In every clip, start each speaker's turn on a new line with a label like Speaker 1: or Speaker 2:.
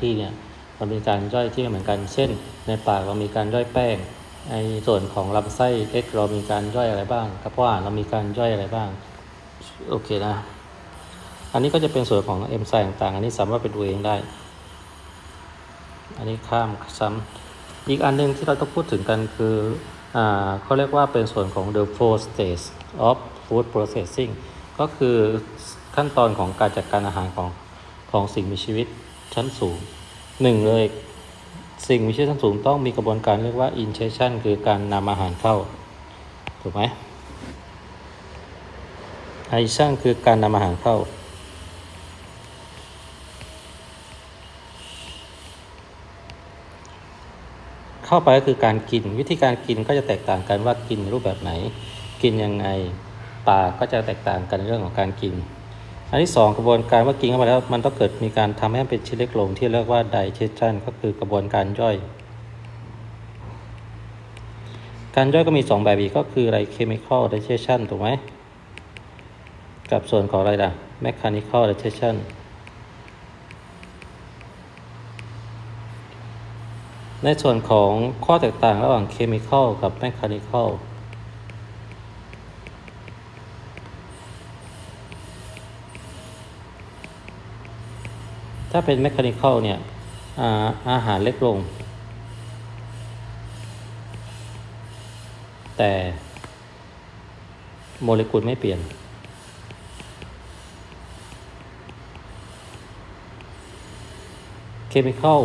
Speaker 1: ที่เนี่ยมันมีการย่อยที่ไม่เหมือนกัน เช่น ในปากเรามีการย่อยแป้งในส่วนของลำไส้เล็กเรามีการย่อยอะไรบ้างกระเพาะอาหารเรามีการย่อยอะไรบ้างโอเคนะ อันนี้ก็จะเป็นส่วนของเอนไซม์ต่างๆ อันนี้สามารถไปดูเองได้ อันนี้ข้ามซ้ำอีกอันหนึงที่เราต้องพูดถึงกันคืออ่าเขาเรียกว่าเป็นส่วนของ the four stage of food processing ก็คือขั้นตอนของการจัดการอาหารของของสิ่งมีชีวิต ชั้นสูงหนึ่งเลยสิ่งมีชีวิตชั้นสูงต้องมีกระบวนการเรียกว่า ingestion คือการนำอาหารเข้า ถูกไหม ingestion คือการนำอาหารเข้า เข้าไปก็คือการกินวิธีการกินก็จะแตกต่างกันว่ากินรูปแบบไหน กินยังไง ปากก็จะแตกต่างกันเรื่องของการกิน อันที่สองกระบวนการว่ากินเข้าไปแล้วมันต้องเกิดมีการทำให้มันเป็นชิ้นเล็กลงที่เรียกว่า digestion ก็คือกระบวนการย่อย การย่อยก็มีสองแบบอีกก็คืออะไร chemical digestion ถูกไหมกับส่วนของอะไรล่ะ mechanical digestion ในส่วนของข้อแตกต่างระหว่าง chemical กับ mechanical ถ้าเป็น mechanical เนี่ยอาอาหารเล็กลง แต่โมเลกุลไม่เปลี่ยน chemical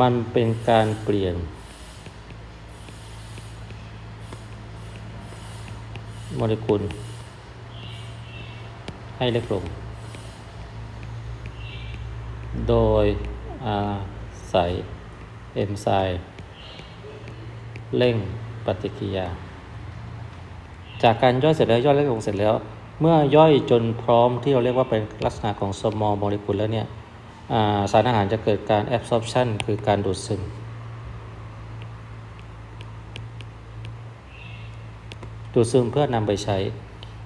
Speaker 1: มันเป็นการเปลี่ยนโมเลกุลให้เล็กลง โดยอาศัยเอนไซม์เร่งปฏิกิริยา จากการย่อยเสร็จแล้วย่อยเล็กลงเสร็จแล้ว เมื่อย่อยจนพร้อมที่เราเรียกว่าเป็นลักษณะของ small molecule แล้วเนี่ยาสารอาหารจะเกิดการ absorption คือการดูดซึมดูดซึมเพื่อนำไปใช้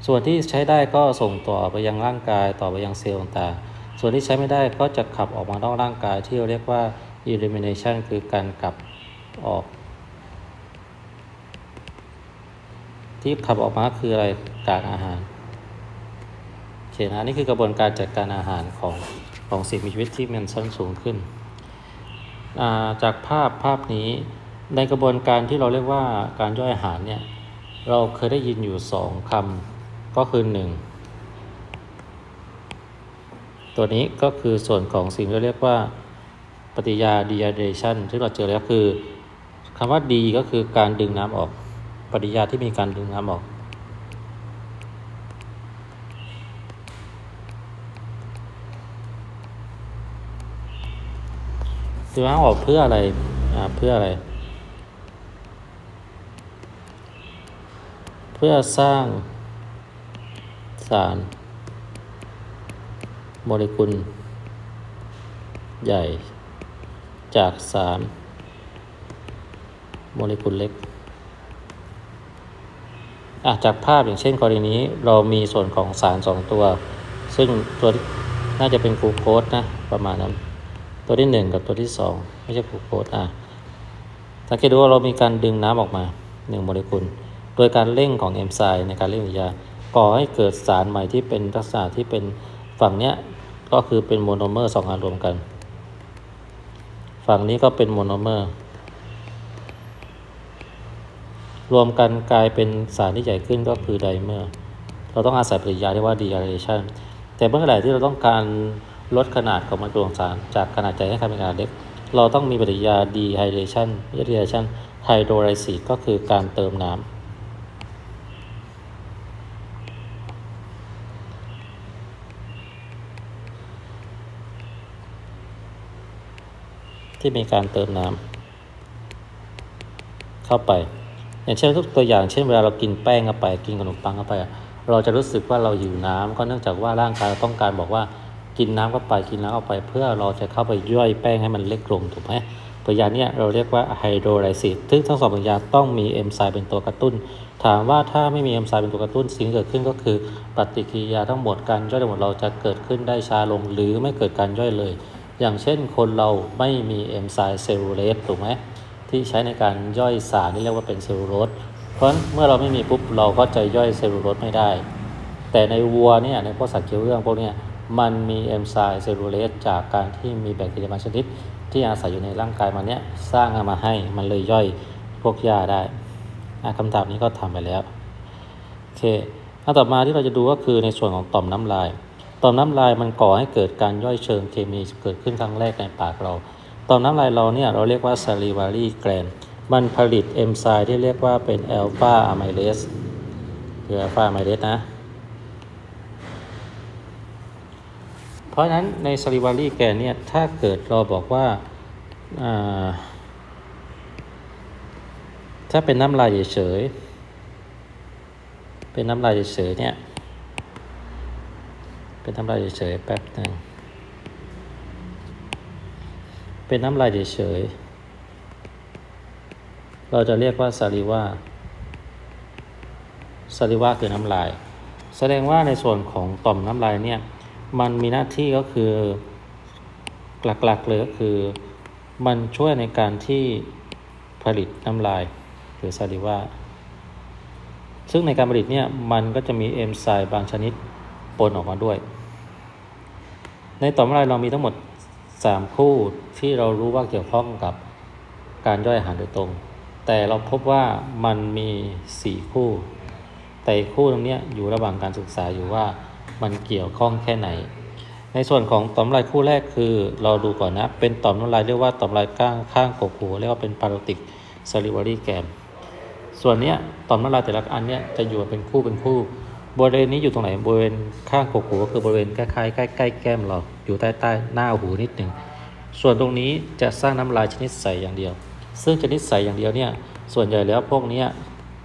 Speaker 1: ส่วนที่ใช้ได้ก็ส่งต่อไปยังร่างกายต่อไปยังเซลล์ต่างๆ ส่วนที่ใช้ไม่ได้ก็จะขับออกมานอกร่างกายที่เราเรียกว่า elimination คือการกลับออก ที่ขับออกมาคืออะไรกากอาหารโอเคนะนี่คือกระบวนการจัดการอาหารของของสิ่งมีชีวิตที่มันชั้นสูงขึ้น จากภาพภาพนี้ในกระบวนการที่เราเรียกว่าการย่อยอาหารเนี่ยเราเคยได้ยินอยู่สองคำก็คือหนึ่ง ตัวนี้ก็คือส่วนของสิ่งที่เรียกว่าปฏิยา dehydration ที่เราเจอแล้วคือคำว่า D ก็คือการดึงน้ำออก ปฏิยาที่มีการดึงน้ำออกดึงน้ำออกเพื่ออะไรอ่าเพื่ออะไร เพื่อสร้างสาร โมเลกุล ใหญ่ จากสารโมเลกุลเล็กอะจากภาพอย่างเช่นกรณีนี้เรามีส่วนของสารสองตัว ซึ่งตัวน่าจะเป็นกลูโคสนะประมาณนั้น ตัวที่หนึ่งกับตัวที่สองไม่ใช่กลูโคสอะสังเกตดูว่าเรามีการดึงน้ำออกมาหนึ่งโมเลกุล โดยการเร่งของเอนไซม์ในการเร่งปฏิกิริยาก่อให้เกิดสารใหม่ที่เป็นลักษณะที่เป็นฝั่งเนี้ย ก็คือเป็นโมโนเมอร์สองอันรวมกัน ฝั่งนี้ก็เป็นโมโนเมอร์ รวมกันกลายเป็นสารที่ใหญ่ขึ้นก็คือไดเมอร์ เราต้องอาศัยปฏิกิริยาที่ว่า dehydration แต่เมื่อไหร่ที่เราต้องการลดขนาดของมันตัวของสาร จากขนาดใหญ่ให้กลายเป็นขนาดเล็ก เราต้องมีปฏิกิริยา dehydration dehydration hydrolysis ก็คือการเติมน้ำ ที่มีการเติมน้ำเข้าไป อย่างเช่นทุกตัวอย่างเช่นเวลาเรากินแป้งเข้าไป กินขนมปังเข้าไป เราจะรู้สึกว่าเราหิวน้ำก็เนื่องจากว่าร่างกายต้องการบอกว่ากินน้ำเข้าไปกินน้ำเข้าไปเพื่อเราจะเข้าไปย่อยแป้งให้มันเล็กลงถูกไหมปฏิกิริยาเนี้ยเราเรียกว่าไฮโดรไลซิสซึ่งทั้งสองปฏิกิริยาต้องมีเอนไซม์เป็นตัวกระตุ้น ถามว่าถ้าไม่มีเอนไซม์เป็นตัวกระตุ้นสิ่งเกิดขึ้นก็คือ ปฏิกิริยาทั้งหมดการย่อยทั้งหมดเราจะเกิดขึ้นได้ช้าลง หรือไม่เกิดการย่อยเลย อย่างเช่นคนเราไม่มีเอนไซม์เซลลูเลสถูกไหมที่ใช้ในการย่อยสารที่เรียกว่าเป็นเซลลูโลสเพราะเมื่อเราไม่มีปุ๊บเราก็จะย่อยเซลลูโลสไม่ได้ แต่ในวัวเนี่ยในพวกสัตว์เคี้ยวเรื่องพวกนี้มันมีเอนไซม์เซลลูเลสจากการที่มีแบคทีเรียบางชนิด ที่อาศัยอยู่ในร่างกายมันเนี้ยสร้างเอามาให้มันเลยย่อยพวกยาได้คำถามนี้ก็ทำไปแล้วโอเคอันต่อมาที่เราจะดูก็คือในส่วนของต่อมน้ำลาย ต่อมน้ำลายมันก่อให้เกิดการย่อยเชิงเคมีเกิดขึ้นครั้งแรกในปากเราต่อมน้ำลายเราเนี่ยเราเรียกว่า salivary gland มันผลิตเอนไซม์ที่เรียกว่าเป็น alpha amylase คือ alpha amylase นะ เพราะฉะนั้นใน salivary gland เนี่ยถ้าเกิดเราบอกว่าาถ้าเป็นน้ำลายเฉยเป็นน้ำลายเฉยเนี่ย เป็นน้ำลายเฉยๆแป๊บหนึ่งเป็นน้ำลายเฉยๆเราจะเรียกว่าซาลิวาซาลิวาคือน้ำลาย แสดงว่าในส่วนของต่อมน้ำลายเนี่ยมันมีหน้าที่ก็คือหลักๆเลยก็คือ มันช่วยในการที่ผลิตน้ำลายหรือซาลิวาซึ่งในการผลิตเนี่ยมันก็จะมีเอนไซม์บางชนิดปนออกมาด้วย ในต่อมน้ำลายเรามีทั้งหมด 3 คู่ที่เรารู้ว่าเกี่ยวข้องกับการย่อยอาหารโดยตรง แต่เราพบว่ามันมี 4 คู่ แต่คู่ตรงนี้อยู่ระหว่างการศึกษาอยู่ว่ามันเกี่ยวข้องแค่ไหน ในส่วนของต่อมน้ำลายคู่แรกคือเราดูก่อนนะ เป็นต่อมน้ำลายเรียกว่าต่อมน้ำลายข้างข้างกกหูเรียกว่าเป็นพาโรติกซาลิวารีแกมส่วนเนี้ยต่อมน้ำลายแต่ละอันเนี้ยจะอยู่เป็นคู่เป็นคู่ บริเวณนี้อยู่ตรงไหนบริเวณข้างกกหูก็คือบริเวณใกล้ๆใกล้ใกล้แก้มเราอยู่ใต้ใต้หน้าหูนิดหนึ่งส่วนตรงนี้จะสร้างน้ำลายชนิดใสอย่างเดียว ซึ่งชนิดใสอย่างเดียวเนี่ยส่วนใหญ่แล้วพวกนี้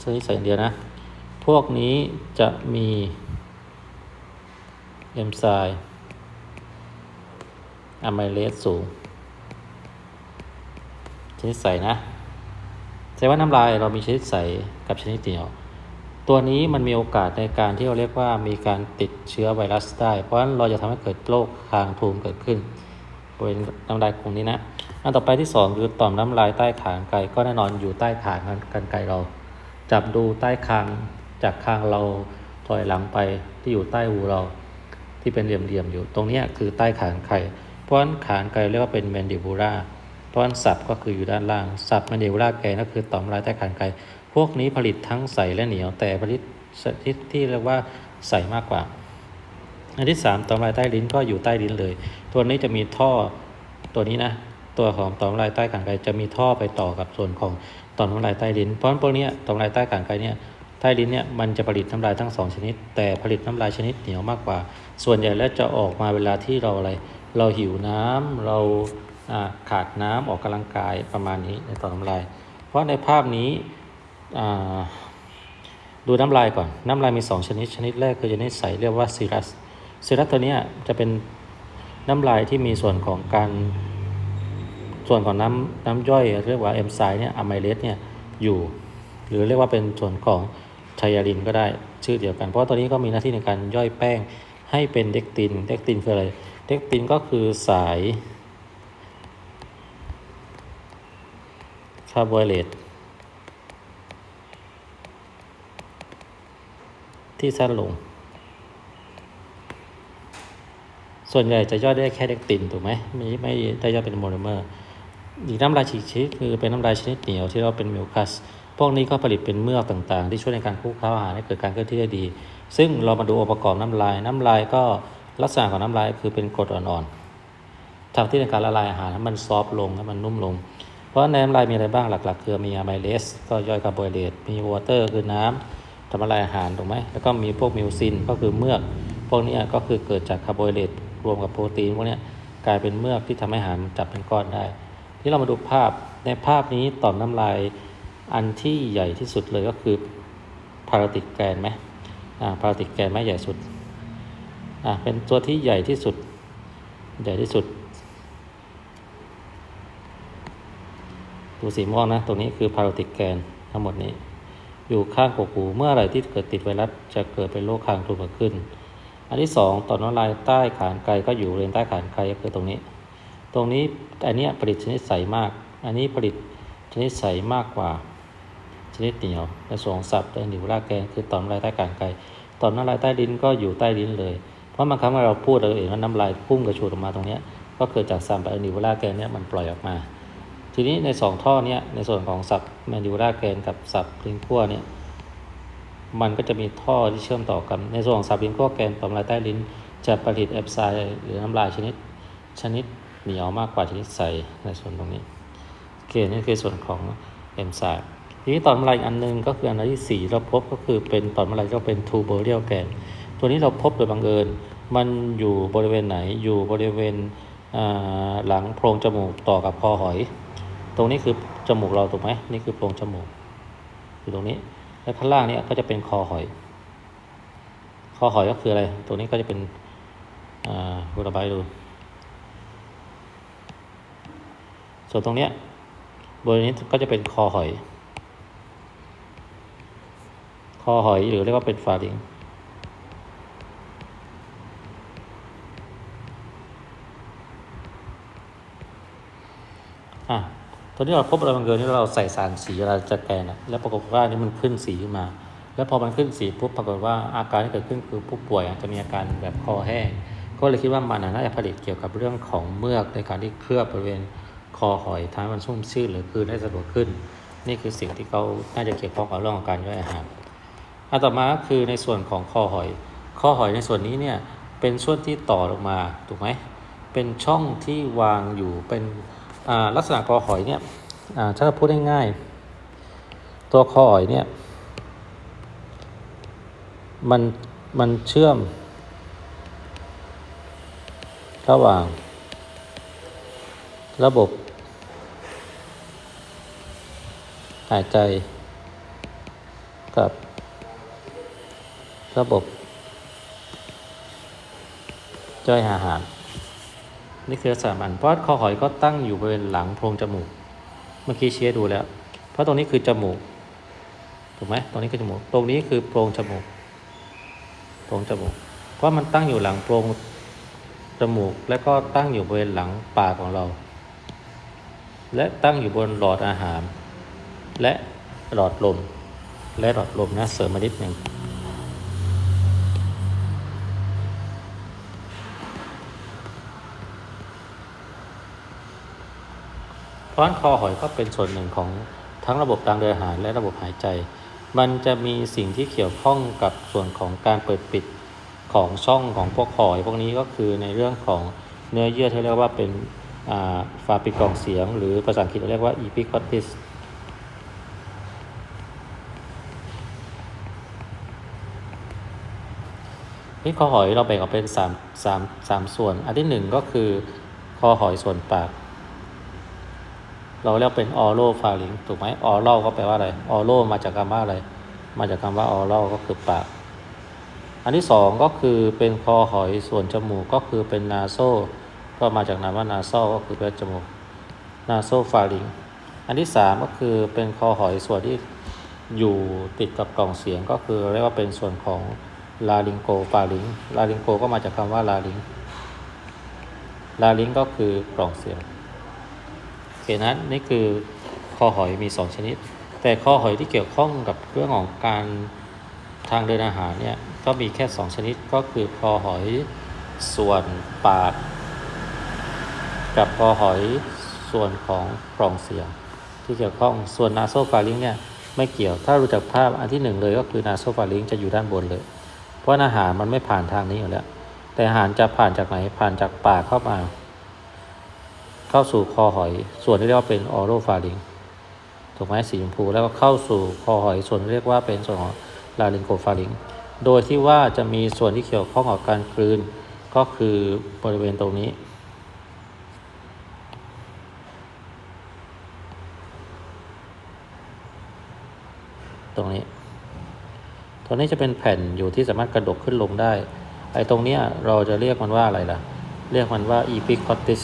Speaker 1: ชนิดใสอย่างเดียวนะพวกนี้จะมีเอนไซม์อะไมเลสสูงชนิดใสนะแสดงว่าน้ำลายเรามีชนิดใสกับชนิดเหนียว ตัวนี้มันมีโอกาสในการที่เราเรียกว่ามีการติดเชื้อไวรัสได้ เพราะฉะนั้นเราจะทำให้เกิดโรคคางทูมเกิดขึ้นบริเวณน้ำลายกลุ่มนี้นะอันต่อไปที่ 2 คือต่อมน้ำลายใต้ขางไกก็แน่นอนอยู่ใต้ขางกันไกเรา จับดูใต้คางจากคางเราถอยหลังไปที่อยู่ใต้หูเราที่เป็นเหลี่ยมๆอยู่ ตรงนี้คือใต้ขางไก่เพราะฉะนั้นขางไกเรียกว่าเป็นแมนดิบูราเพราะฉะนั้นสับก็คืออยู่ด้านล่างสับแมนดิบูราแกนก็คือต่อมน้ำลายใต้ขางไกพ วกนี้ผลิตทั้งใสและเหนียวแต่ผลิตชนิดที่เรียกว่าใสมากกว่า อันที่ 3 ต่อมลายใต้ลิ้นก็อยู่ใต้ลิ้นเลย ตัวนี้จะมีท่อตัวนี้นะ ตัวของต่อมลายใต้ขางไกจะมีท่อไปต่อกับส่วนของต่อมลายใต้ลิ้น เพราะพวกนี้ต่อมลายใต้ขางไกเนี่ยใต้ลิ้นเนี่ยมันจะผลิตน้ำลายทั้งสองชนิด แต่ผลิตน้ำลายชนิดเหนียวมากกว่า ส่วนใหญ่แล้วจะออกมาเวลาที่เราอะไร เราหิวน้ำเราขาดน้ำออกกำลังกายประมาณนี้ในต่อมน้ำลาย เพราะในภาพนี้ ดูน้ำลายก่อน น้ำลายมี 2 ชนิด ชนิดแรกคือชนิดใสเรียกว่าซีรัสซีรัสตัวนี้จะเป็นน้ำลายที่มีส่วนของการส่วนของน้ำน้ำย่อยเรียกว่าเอนไซม์เนี่ยอะไมเลสเนี่ยอยู่หรือเรียกว่าเป็นส่วนของไทยาลินก็ได้ชื่อเดียวกัน เพราะตัวนี้ก็มีหน้าที่ในการย่อยแป้งให้เป็นเด็กตินเด็กตินคืออะไรเด็กตินก็คือสายคาร์โบไฮเดรต ที่สั้นลง ส่วนใหญ่จะย่อยได้แค่เด็กตินถูกไหมไม่ไม่ได้ย่อยเป็นโมโนเมอร์ อีกน้ำลายฉีกชิดคือเป็นน้ำลายชนิดเหนียวที่เราเป็นมิวคัสพวกนี้ก็ผลิตเป็นเมือกต่างๆ ที่ช่วยในการคลุกเคล้าอาหารให้เกิดการเคลื่อนที่ได้ดี ซึ่งเรามาดูองค์ประกอบน้ำลาย น้ำลายก็ลักษณะของน้ำลายคือเป็นกรดอ่อนๆทำที่ในการละลายอาหารให้มันซอฟต์ลงให้มันนุ่มลง เพราะในน้ำลายมีอะไรบ้างหลักๆ คือมีอะไมเลสก็ย่อยคาร์โบไฮเดรตมีวอเตอร์คือน้ำ ทำละลายอาหารถูกไหมแล้วก็มีพวกมิวซินก็คือเมือก พวกนี้ก็คือเกิดจากคาร์โบไฮเดรตรวมกับโปรตีนพวกนี้กลายเป็นเมือกที่ทำให้อาหารจับเป็นก้อนได้ ที่เรามาดูภาพในภาพนี้ต่อมน้ำลายอันที่ใหญ่ที่สุดเลยก็คือพาราติกแกนไหมอ่าพาราติกแกนไหมใหญ่สุดอ่าเป็นตัวที่ใหญ่ที่สุดใหญ่ที่สุดตัวสีม่วงนะตรงนี้คือพาราติกแกนทั้งหมดนี้ อยู่ข้างกกหูเมื่อไหร่ที่เกิดติดไวรัสจะเกิดเป็นโรคคางทูมเกิดขึ้น อันที่สองต่อน้ำลายใต้ขานไกก็อยู่บริเวณใต้ขานไกก็คือตรงนี้ ตรงนี้อันเนี้ยผลิตชนิดใสมาก อันนี้ผลิตชนิดใสมากกว่าชนิดเหนียวในส่วนของสับและนิวราแกนคือต่อมน้ำลายใต้กลางไกต่อมน้ำลายใต้ลิ้นก็อยู่ใต้ลิ้นเลย เพราะบางครั้งเวลาเราพูดเราเองว่าน้ำลายพุ่งกระฉูดออกมาตรงนี้ก็เกิดจากสับและนิวราแกนเนี่ยมันปล่อยออกมา ทีนี้ในสองท่อเนี้ยในส่วนของสับแมนดิวราแกนกับสับลิงกัวเนี่ยมันก็จะมีท่อที่เชื่อมต่อกันในส่วนของสับลิงกัวแกนต่อมลายใต้ลิ้น จะผลิตแอปไซหรือน้ำลายชนิดชนิดเหนียวมากกว่าชนิดใสในส่วนตรงนี้โอเคนี่คือส่วนของเอนไซม์ทีนี้ตอนมะลายอันหนึงก็คืออันที่สี่เราพบก็คือเป็นตอนมะลายที่เป็นทูเบอร์เรียลแกนตัวนี้เราพบโดยบังเอิญ มันอยู่บริเวณไหนอยู่บริเวณหลังโพรงจมูกต่อกับคอหอย ตรงนี้คือจมูกเราถูกไหมนี่คือโพรงจมูกอยู่ตรงนี้ แล้วข้างล่างเนี่ยก็จะเป็นคอหอย คอหอยก็คืออะไรตัวนี้ก็จะเป็นอ่าดูระบายดู ส่วนตรงเนี้ยบริเวณนี้ก็จะเป็นคอหอย คอหอยหรือเรียกว่าเป็นฟาริงอะ ตัวที่เราพบอะไรบางเกินที่เราใส่สารสีเวลาจะแกนะแล้วปรากฏว่านี่มันขึ้นสีขึ้นมา แล้วพอมันขึ้นสีปุ๊บปรากฏว่าอาการที่เกิดขึ้นคือผู้ป่วยจะมีอาการแบบคอแห้ง ก็เลยคิดว่ามันน่าจะผลิตเกี่ยวกับเรื่องของเมือกในการที่เคลือบบริเวณคอหอยทำให้มันชุ่มชื่นหรือคืนได้สะดวกขึ้น นี่คือสิ่งที่เขาน่าจะเกี่ยวข้องกับเรื่องของการย่อยอาหารอันต่อมาก็คือในส่วนของคอหอย คอหอยในส่วนนี้เนี่ยเป็นช่วงที่ต่อลงมาถูกไหมเป็นช่องที่วางอยู่เป็น ลักษณะคอหอยเนี่ยถ้าเราพูดง่ายๆตัวคอหอยเนี่ยมันมันเชื่อม ระหว่าง ระบบ หายใจกับ ระบบย่อยอาหาร นี่คือสามัญเพราะคอหอยก็ตั้งอยู่บริเวณหลังโพรงจมูก เมื่อกี้เชียร์ดูแล้ว เพราะตรงนี้คือจมูกถูกไหมตรงนี้คือจมูก ตรงนี้คือโพรงจมูกโพรงจมูก เพราะมันตั้งอยู่หลังโพรงจมูก และก็ตั้งอยู่บริเวณหลังปากของเรา และตั้งอยู่บนหลอดอาหาร และหลอดลม และหลอดลมนะเสริมมานิดหนึ่ง ราะฉะนั้นคอหอยก็เป็นส่วนหนึ่งของทั้งระบบทางเดินอาหารและระบบหายใจ มันจะมีสิ่งที่เกี่ยวข้องกับส่วนของการเปิดปิดของช่องของพวกหอยพวกนี้ก็คือในเรื่องของเนื้อเยื่อที่เรียกว่าเป็นฟาปิกองเสียง หรือภาษาอังกฤษเราเรียกว่า epiglottis นี่คอหอยเราแบ่งออกเป็นสามสามสามส่วน อันที่หนึ่งก็คือคอหอยส่วนปาก เราเรียกเป็นออโรฟาลิงถูกไหมออโรก็แปลว่าอะไรออโรมาจากคำว่าอะไร มาจากคำว่าออโรก็คือปาก อันที่สองก็คือเป็นคอหอยส่วนจมูกก็คือเป็นนาโซก็มาจากนามว่านาโซก็คือเป็นจมูกนาโซฟาลิงอันที่สามก็คือเป็นคอหอยส่วนที่อยู่ติดกับกล่องเสียงก็คือเรียกว่าเป็นส่วนของลาลิงโกฟาลิงลาลิงโกก็มาจากคำว่าลาลิงลาลิงก็คือกล่องเสียง เคนะนี่คือคอหอยมี 2 ชนิด แต่คอหอยที่เกี่ยวข้องกับเรื่องของการทางเดินอาหารเนี่ยก็มีแค่ 2 ชนิดก็คือคอหอยส่วนปาก กับคอหอยส่วนของกล่องเสียง ที่เกี่ยวข้องส่วนนาโซฟาลิงเนี่ยไม่เกี่ยวถ้ารู้จักภาพอันที่หนึ่งเลยก็คือนาโซฟาลิงจะอยู่ด้านบนเลย เพราะอาหารมันไม่ผ่านทางนี้อยู่แล้ว แต่อาหารจะผ่านจากไหนผ่านจากปากเข้ามา เข้าสู่คอหอย ส่วนที่เรียกว่าเป็นออโรฟาริงถูกไหมสีชมพูแล้วก็เข้าสู่คอหอย ส่วนเรียกว่าเป็นส่วนของลาริงโกฟาริงโดยที่ว่าจะมีส่วนที่เกี่ยวข้องกับการกลืนก็คือบริเวณตรงนี้ ตรงนี้ ตรงนี้จะเป็นแผ่นอยู่ที่สามารถกระดกขึ้นลงได้ ไอ้ตรงเนี้ยเราจะเรียกมันว่าอะไรล่ะ เรียกมันว่า epiglottis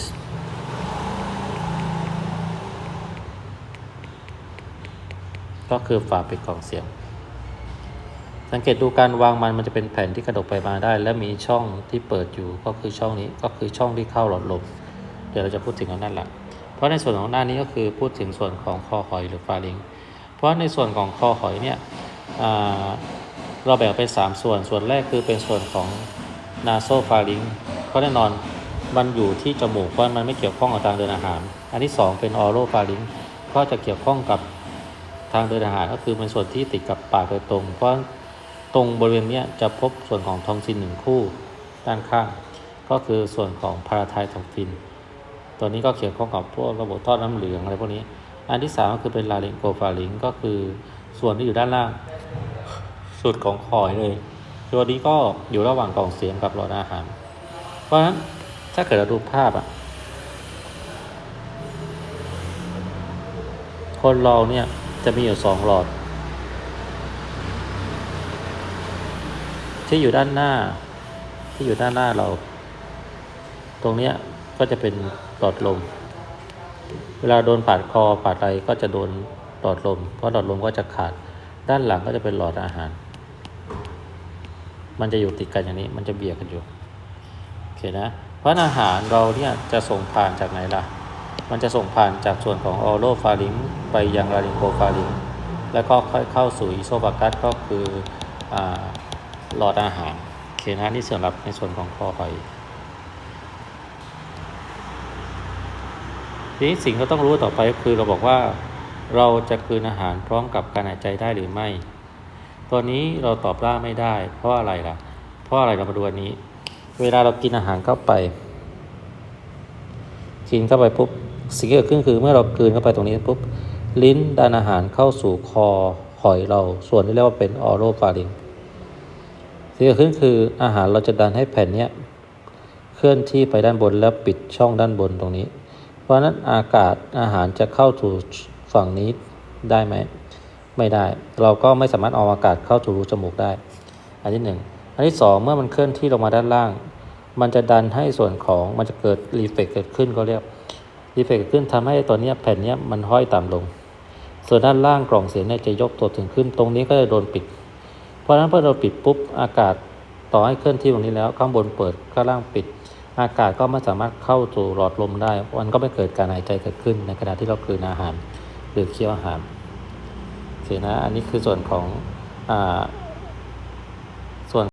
Speaker 1: ก็คือฝาปิดกล่องเสียง สังเกตดูการวางมันมันจะเป็นแผ่นที่กระดกไปมาได้ และมีช่องที่เปิดอยู่ก็คือช่องนี้ก็คือช่องที่เข้าหลอดลมเดี๋ยวเราจะพูดถึงกันนั่นหละเพราะในส่วนของหน้านี้ก็คือพูดถึงส่วนของคอหอยหรือฟาลิง เพราะในส่วนของคอหอยเนี่ยเราแบ่งเป็น 3 ส่วน ส่วนแรกคือเป็นส่วนของนาโซฟาลิงก็แน่นอนมันอยู่ที่จมูกเพราะมันไม่เกี่ยวข้องกับทางเดินอาหาร อันที่ 2 เป็นออโรฟาลิงก็จะเกี่ยวข้องกับ ทางเดินอาหารก็คือเป็นส่วนที่ติดกับปากโดยตรง เพราะตรงบริเวณนี้จะพบส่วนของทองซินหนึ่งคู่ด้านข้าง ก็คือส่วนของพาราไททองฟิน ตัวนี้ก็เกี่ยวข้องกับพวกระบบท่อน้ำเหลืองอะไรพวกนี้ อันที่สามก็คือเป็นลาเรนโกฟาลิงก็คือส่วนที่อยู่ด้านล่าง สุดของคอยเลย ตัวนี้ก็อยู่ระหว่างกล่องเสียงกับหลอดอาหาร เพราะฉะนั้นถ้าเกิดเราดูภาพอะคนเราเนี่ย จะมีอยู่สองหลอด ที่อยู่ด้านหน้า ที่อยู่ด้านหน้าเรา ตรงเนี้ยก็จะเป็นหลอดลม เวลาโดนปาดคอปาดอะไรก็จะโดนหลอดลม เพราะหลอดลมก็จะขาด ด้านหลังก็จะเป็นหลอดอาหาร มันจะอยู่ติดกันอย่างนี้ มันจะเบียดกันอยู่ โอเคนะ เพราะอาหารเราเนี่ยจะส่งผ่านจากไหนล่ะ มันจะส่งผ่านจากส่วนของออโรฟาริงไปยังลาริงโกฟาริงแล้วก็ค่อยเข้าสู่อีโซบากัสก็คืออหลอดอาหารโอเคนะนี่สำหรับในส่วนของคอหอยทีนี้สิ่งที่ต้องรู้ต่อไปก็คือเราบอกว่าเราจะกลืนอาหารพร้อมกับการหายใจได้หรือไม่ ตัวนี้เราตอบว่าไม่ได้ เพราะอะไรล่ะ เพราะอะไรเรามาดูอันนี้ เวลาเรากินอาหารเข้าไป กินเข้าไปปุ๊บสิ่งที่เกิดขึ้นคือเมื่อเรากลืนเข้าไปตรงนี้ปุ๊บลิ้นดันอาหารเข้าสู่คอหอยเราส่วนที่เรียกว่าเป็นออโรฟาริงสิ่งที่เกิดขึ้นคืออาหารเราจะดันให้แผ่นเนี้ยเคลื่อนที่ไปด้านบนแล้วปิดช่องด้านบนตรงนี้ เพราะฉะนั้นอากาศอาหารจะเข้าสู่ฝั่งนี้ได้ไหมไม่ได้ เราก็ไม่สามารถเอาอากาศเข้าสู่รูจมูกได้ อันที่หนึ่งอันที่สองเมื่อมันเคลื่อนที่ลงมาด้านล่าง มันจะดันให้ส่วนของมันจะเกิดรีเฟกเกิดขึ้นก็เรียก รีเฟกเกิดขึ้นทำให้ตัวเนี้ยแผ่นเนี้ยมันห้อยต่ำลง ส่วนด้านล่างกล่องเสียงเนี่ยจะยกตัวถึงขึ้น ตรงนี้ก็จะโดนปิด เพราะฉะนั้นพอเราปิดปุ๊บอากาศต่อให้เคลื่อนที่ตรงนี้แล้วข้างบนเปิดข้างล่างปิด อากาศก็ไม่สามารถเข้าสู่หลอดลมได้มันก็ไม่เกิดการหายใจเกิดขึ้นในขณะที่เรากืนอาหารหรือเคี้ยวอาหารโอเคนะอันนี้คือส่วนของอา